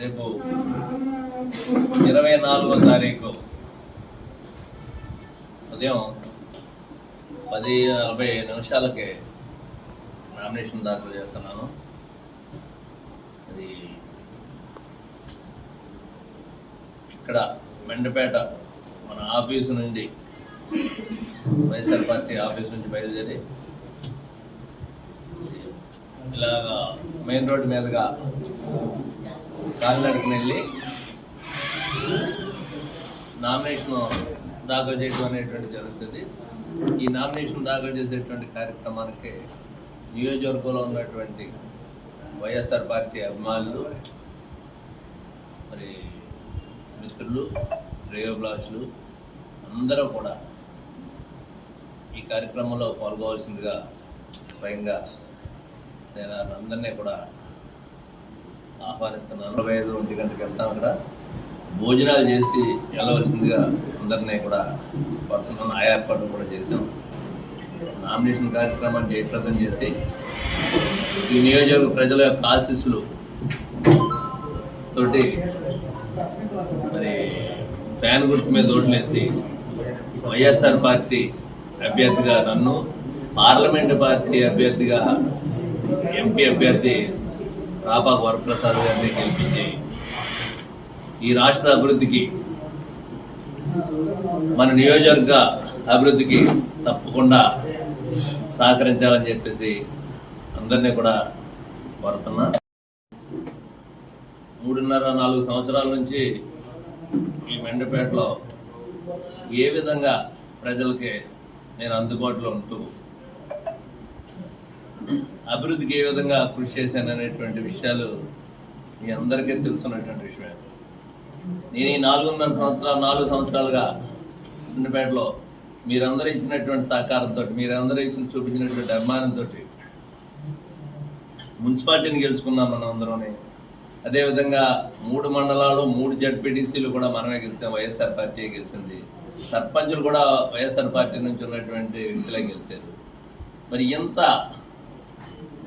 రేపు ఇరవై నాలుగో తారీఖు. ఉదయం పది నలభై నిమిషాలకే నామినేషన్ దాఖలు చేస్తున్నాను. అది ఇక్కడ మెండపేట మన ఆఫీసు నుండి వైఎస్ఆర్ పార్టీ ఆఫీస్ నుంచి బయలుదేరి ఇలాగా మెయిన్ రోడ్డు మీదుగా కాలినడకన వెళ్ళి నామినేషన్ దాఖలు చేయడం అనేటువంటి జరుగుతుంది. ఈ నామినేషన్ దాఖలు చేసేటువంటి కార్యక్రమానికి నియోజకవర్గంలో ఉన్నటువంటి వైఎస్ఆర్ పార్టీ అభిమానులు మరి మిత్రులు శ్రేయోభిలాషులు అందరూ కూడా ఈ కార్యక్రమంలో పాల్గొవలసిందిగా స్వయంగా నేను అందరినీ కూడా ఆహ్వానిస్తున్నాను. ఇరవై ఐదు ఒంటి గంటకి వెళ్తాం అక్కడ. భోజనాలు చేసి వెళ్ళవలసిందిగా అందరినీ కూడా పడుతున్నాను ఆ ఏర్పాట్లు కూడా చేసాం నామినేషన్ కార్యక్రమాన్ని జయప్రదం చేసి ఈ నియోజకవర్గ ప్రజల యొక్క ఆశీస్సులు తోటి మరి ఫ్యాన్ గుర్తు మీద ఓట్లేసి వైఎస్ఆర్ పార్టీ అభ్యర్థిగా నన్ను పార్లమెంట్ పార్టీ అభ్యర్థిగా ఎంపీ అభ్యర్థి రాపాక వరప్రసాద్ గారిని గెలిపించి ఈ రాష్ట్ర అభివృద్ధికి మన నియోజకవర్గ అభివృద్ధికి తప్పకుండా సహకరించాలని చెప్పేసి అందరినీ కూడా కోరుతున్నా. మూడున్నర నాలుగు సంవత్సరాల నుంచి ఈ మెండపేటలో ఏ విధంగా ప్రజలకి నేను అందుబాటులో ఉంటూ అభివృద్ధికి ఏ విధంగా కృషి చేశాను అనేటువంటి విషయాలు మీ అందరికీ తెలుసున్నటువంటి విషయమే. నేను ఈ నాలుగున్నర సంవత్సరాలు నాలుగు సంవత్సరాలుగా మెండపేటలో మీరందరూ ఇచ్చినటువంటి సహకారంతో మీరందరూ ఇచ్చిన చూపించినటువంటి అభిమానంతో మున్సిపాలిటీని గెలుచుకున్నాం మనం అందరం అదేవిధంగా మూడు మండలాలు మూడు జడ్పీటీసీలు కూడా మనమే గెలిచాం వైఎస్ఆర్ పార్టీ గెలిచింది. సర్పంచులు కూడా వైఎస్ఆర్ పార్టీ నుంచి ఉన్నటువంటి వ్యక్తులే గెలిచారు. మరి ఇంత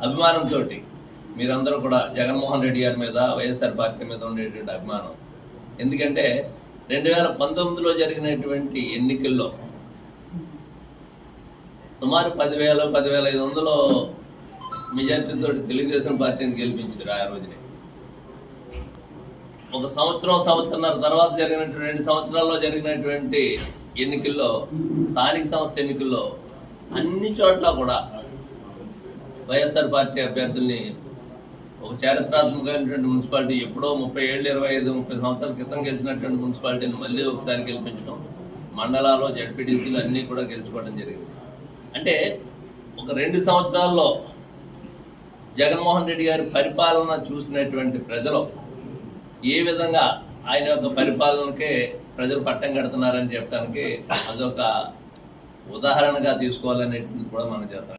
అభిమానంతో మీరందరూ కూడా జగన్మోహన్ రెడ్డి గారి మీద వైఎస్ఆర్ పార్టీ మీద ఉండేటువంటి అభిమానం. ఎందుకంటే రెండు వేల పంతొమ్మిదిలో జరిగినటువంటి ఎన్నికల్లో సుమారు పదివేల పదివేల ఐదు వందలు మెజార్టీతో తెలుగుదేశం పార్టీని గెలిపించారు ఆ రోజునే. ఒక సంవత్సరం సంవత్సరంన్నర తర్వాత జరిగినటువంటి రెండు సంవత్సరాల్లో జరిగినటువంటి ఎన్నికల్లో స్థానిక సంస్థ ఎన్నికల్లో అన్ని చోట్ల కూడా వైఎస్ఆర్ పార్టీ అభ్యర్థుల్ని ఒక చారిత్రాత్మకమైనటువంటి మున్సిపాలిటీ ఎప్పుడో ముప్పై ఏళ్ళు ఇరవై ఐదు ముప్పై సంవత్సరాల క్రితం గెలిచినటువంటి మున్సిపాలిటీని మళ్ళీ ఒకసారి గెలిపించడం మండలాల్లో జడ్పీటీసీలు అన్నీ కూడా గెలుచుకోవడం జరిగింది. అంటే ఒక రెండు సంవత్సరాల్లో జగన్మోహన్ రెడ్డి గారి పరిపాలన చూసినటువంటి ప్రజలు ఏ విధంగా ఆయన యొక్క పరిపాలనకే ప్రజలు పట్టం కడుతున్నారని చెప్పడానికి అదొక ఉదాహరణగా తీసుకోవాలనేటువంటి కూడా మనం చేస్తాం.